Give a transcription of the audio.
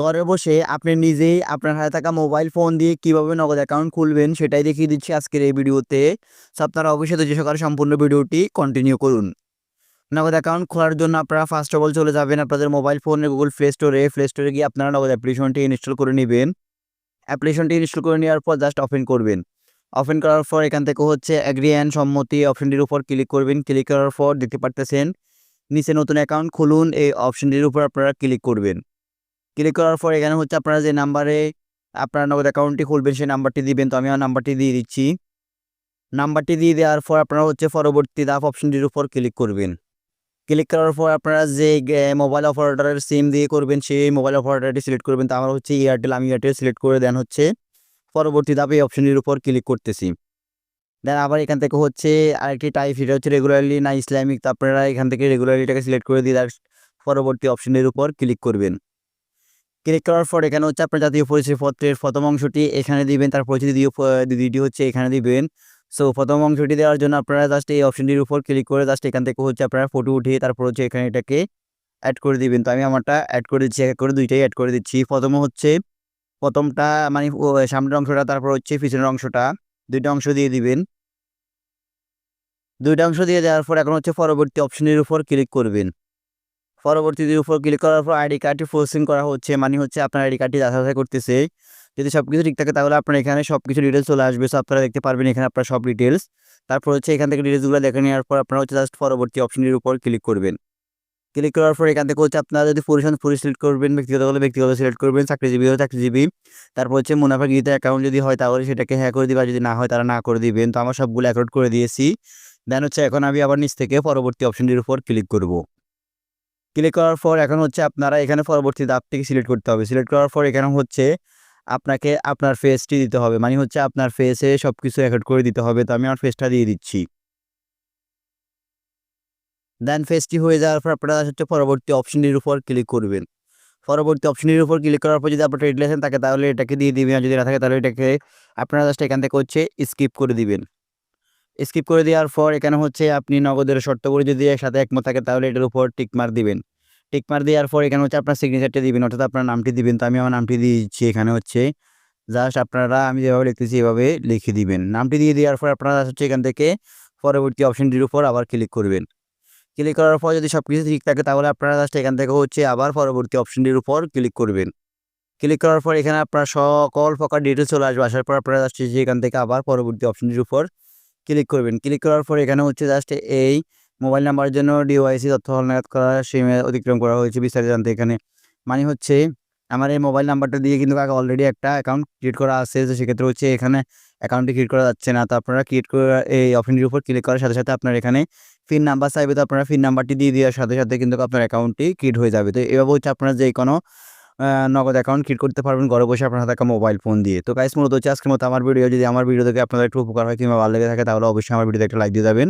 ঘরে বসে আপনি নিজেই আপনার হাতে থাকা মোবাইল ফোন দিয়ে কীভাবে নগদ অ্যাকাউন্ট খুলবেন সেটাই দেখিয়ে দিচ্ছি আজকের এই ভিডিওতে। সো আপনারা অবশ্যই ধৈর্য সহকারে সম্পূর্ণ ভিডিওটি কন্টিনিউ করুন। নগদ অ্যাকাউন্ট খোলার জন্য আপনারা ফার্স্ট অফ অল চলে যাবেন আপনাদের মোবাইল ফোনে গুগল প্লে স্টোরে প্লে স্টোরে গিয়ে আপনারা নগদ অ্যাপ্লিকেশনটি ইনস্টল করে নেবেন। অ্যাপ্লিকেশনটি ইনস্টল করে নেওয়ার পর জাস্ট ওপেন করবেন। ওপেন করার পর এখান থেকে হচ্ছে অ্যাগ্রি অ্যান্ড সম্মতি অপশনটির উপর ক্লিক করবেন। ক্লিক করার পর দেখতে পারতেছেন, নিচে নতুন অ্যাকাউন্ট খুলুন, এই অপশনটির উপর আপনারা ক্লিক করবেন। ক্লিক করার পর এখানে হচ্ছে আপনারা যে নাম্বারে আপনার নগদ অ্যাকাউন্টটি খুলবেন, সেই নাম্বারটি দিবেন। তো আমি আমার নাম্বারটি দিয়ে দিচ্ছি। নাম্বারটি দিয়ে দেওয়ার পর আপনারা হচ্ছে পরবর্তী ধাপ অপশনটির উপর ক্লিক করবেন। ক্লিক করার পর আপনারা যে মোবাইল অপারেটারের সিম দিয়ে করবেন, সেই মোবাইল অপারেটারটি সিলেক্ট করবেন। তো আমার হচ্ছে এয়ারটেল আমি এয়ারটেল সিলেক্ট করে দেন হচ্ছে পরবর্তী ধাপে এই অপশনটির উপর ক্লিক করতেছি। দেন আবার এখান থেকে হচ্ছে আরেকটি টাইপ সেটা হচ্ছে রেগুলারলি না ইসলামিক তো আপনারা এখান থেকে রেগুলারলিটাকে সিলেক্ট করে দিয়ে পরবর্তী অপশনের উপর ক্লিক করবেন। ক্লিক করার পর এখানে হচ্ছে আপনার জাতীয় পরিচয়পত্রের প্রথম অংশটি এখানে দিবেন, তার পরিচিতি দ্বিতীয়টি হচ্ছে এখানে দিবেন। সো প্রথম অংশটি দেওয়ার জন্য আপনারা জাস্ট এই অপশনটির উপর ক্লিক করে জাস্ট এখান থেকে হচ্ছে আপনারা ফটো উঠিয়ে তারপর হচ্ছে এখানে এটাকে অ্যাড করে দিবেন। তো আমি আমারটা অ্যাড করে দিচ্ছি, এক করে দুইটাই অ্যাড করে দিচ্ছি। প্রথম হচ্ছে প্রথমটা মানে সামনের অংশটা, তারপর হচ্ছে পিছনের অংশটা, দুইটা অংশ দিয়ে দিবেন। দুইটা অংশ দিয়ে দেওয়ার পর এখন হচ্ছে পরবর্তী অপশনের উপর ক্লিক করবেন। পরবর্তীটির উপর ক্লিক করার পর আইডি কার্ডটি ফোর্সিং করা হচ্ছে। মানে হচ্ছে আপনার আইডি কার্ডটি যাচাই করতেছে। যদি সব কিছু ঠিক থাকে তাহলে আপনার এখানে সব কিছু ডিটেলস চলে আসবে। সো আপনারা দেখতে পারবেন এখানে আপনার সব ডিটেলস তারপর হচ্ছে এখান থেকে ডিটেলসগুলো দেখে নেওয়ার পর আপনারা হচ্ছে জাস্ট পরবর্তী অপশনের উপর ক্লিক করবেন। ক্লিক করার পর এখান থেকে হচ্ছে আপনারা যদি পুরুষ হন পুরুষ সিলেক্ট করবেন ব্যক্তিগত হলে ব্যক্তিগত সিলেক্ট করবেন, চাকরিজীবী হলে চাকরিজীবী। তারপর হচ্ছে মুনাফা গৃহীত অ্যাকাউন্ট যদি হয় তাহলে সেটাকে হ্যাঁ করে দিবে যদি না হয় তারা না করে দিবেন তো আমার সবগুলো অ্যাকাউন্ট করে দিয়েছি। দেন হচ্ছে এখন আমি আবার নিচ থেকে পরবর্তী অপশনটির উপর ক্লিক করব। ক্লিক করার পর এখন হচ্ছে আপনারা এখানে পরবর্তী ধাপটিকে সিলেক্ট করতে হবে। সিলেক্ট করার পর এখানে হচ্ছে আপনাকে আপনার ফেসটি দিতে হবে। মানে হচ্ছে আপনার ফেসে সব কিছু অ্যাকাউন্ট করে দিতে হবে। তো আমি আমার ফেসটা দিয়ে দিচ্ছি। দেন ফেসটি হয়ে যাওয়ার পর আপনারা হচ্ছে পরবর্তী অপশনটির উপর ক্লিক করবেন। পরবর্তী অপশনের উপর ক্লিক করার পর যদি আপনার লাইসেন্স থাকে, তাহলে এটাকে দিয়ে দিবেন। যদি না থাকে, তাহলে এটাকে আপনারা জাস্ট এখান থেকে হচ্ছে স্কিপ করে দিবেন। স্কিপ করে দেওয়ার পর এখানে হচ্ছে আপনি নগদের শর্তগুলি যদি একসাথে একমত থাকে, তাহলে এটার উপর টিক মার দিবেন। টিক মার দেওয়ার পর এখানে হচ্ছে আপনার সিগনেচারটা দিবেন, অর্থাৎ আপনার নামটি দিবেন। তো আমি আমার নামটি দিচ্ছি এখানে হচ্ছে জাস্ট আপনারা আমি যেভাবে লিখতেছি এভাবে লিখে দিবেন। নামটি দিয়ে দেওয়ার পর আপনারা হচ্ছে এখান থেকে পরবর্তী অপশনটির উপর আবার ক্লিক করবেন। ক্লিক করার পর যদি সব কিছু ঠিক থাকে, তাহলে আপনারা জাস্ট এখান থেকে হচ্ছে আবার পরবর্তী অপশনটির উপর ক্লিক করবেন। ক্লিক করার পর এখানে আপনার সকল প্রকার ডিটেলস চলে আসবে। আসার পর আপনারা জাস্ট এখান থেকে আবার পরবর্তী অপশনটির উপর ক্লিক করবেন। ক্লিক করার পর এখানে হচ্ছে জাস্ট এই মোবাইল নাম্বারের জন্য ডিওয়াইসি তথ্য হলনাগাদ করা সীমা অতিক্রম করা হয়েছে বিস্তারিত জানতে এখানে। মানে হচ্ছে আমার এই মোবাইল নাম্বারটা দিয়ে কিন্তু আগে অলরেডি একটা অ্যাকাউন্ট ক্রিয়েট করা আছে, তো সেক্ষেত্রে হচ্ছে এখানে অ্যাকাউন্টটি ক্রিয়েট করা যাচ্ছে না। তো আপনারা ক্রিয়েট করে এই অপশনটির উপর ক্লিক করার সাথে সাথে আপনার এখানে ফিন নাম্বার চাইবে, তো আপনারা ফিন নাম্বারটি দিয়ে দেওয়ার সাথে সাথে কিন্তু আপনার অ্যাকাউন্টটি ক্রিয়েট হয়ে যাবে। তো এভাবে হচ্ছে আপনারা যে কোনো নগদ অ্যাকাউন্ট ক্রিয়েট করতে পারবেন। ঘরে বসে আপনার থাকা মোবাইল ফোন দিয়ে। তো গাইস মূলত হচ্ছে আজকের মতো আমার ভিডিও যদি আমার ভিডিও থেকে আপনাদের একটু উপকার হয় কিংবা ভালো লেগে থাকে, তাহলে অবশ্যই আমার ভিডিওতে একটা লাইক দিয়ে যাবেন